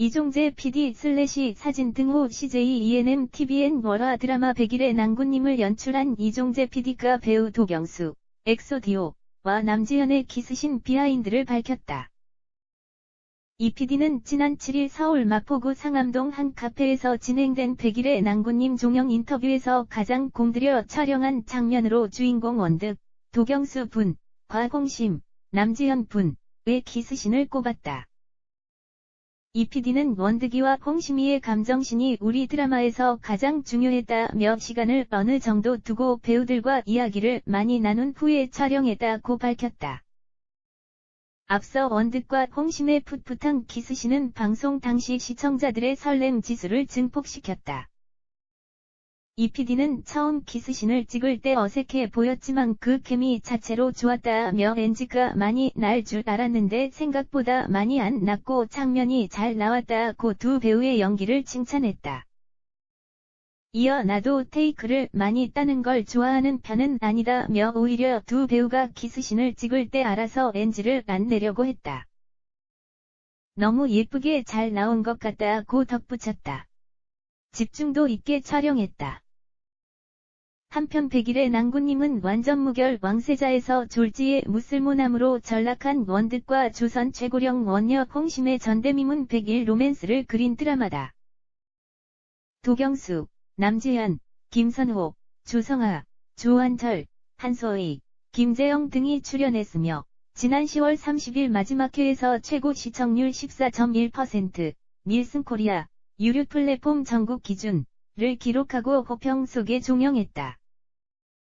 이종재 PD 슬래시 사진 등호 CJ ENM TVN 월화 드라마 100일의 낭군님을 연출한 이종재 PD가 배우 도경수, 엑소디오와 남지현의 키스신 비하인드를 밝혔다. 이 PD는 지난 7일 서울 마포구 상암동 한 카페에서 진행된 100일의 낭군님 종영 인터뷰에서 가장 공들여 촬영한 장면으로 주인공 원득, 도경수 분, 과공심, 남지현 분의 키스신을 꼽았다. 이 PD는 원득이와 홍심이의 감정신이 우리 드라마에서 가장 중요했다며 시간을 어느 정도 두고 배우들과 이야기를 많이 나눈 후에 촬영했다고 밝혔다. 앞서 원득과 홍심의 풋풋한 키스신은 방송 당시 시청자들의 설렘 지수를 증폭시켰다. 이 PD는 처음 키스신을 찍을 때 어색해 보였지만 그 케미 자체로 좋았다며 NG가 많이 날 줄 알았는데 생각보다 많이 안 났고 장면이 잘 나왔다고 두 배우의 연기를 칭찬했다. 이어 나도 테이크를 많이 따는 걸 좋아하는 편은 아니다며 오히려 두 배우가 키스신을 찍을 때 알아서 NG를 안 내려고 했다. 너무 예쁘게 잘 나온 것 같다고 덧붙였다. 집중도 있게 촬영했다. 한편 백일의 낭군님은 완전 무결 왕세자에서 졸지의 무슬모남으로 전락한 원득과 조선 최고령 원녀 홍심의 전대미문 백일 로맨스를 그린 드라마다. 도경수, 남지현, 김선호, 조성아, 조한철, 한소희, 김재영 등이 출연했으며 지난 10월 30일 마지막 회에서 최고 시청률 14.1%, 밀슨 코리아, 유료 플랫폼 전국 기준 을 기록하고 호평 속에 종영했다.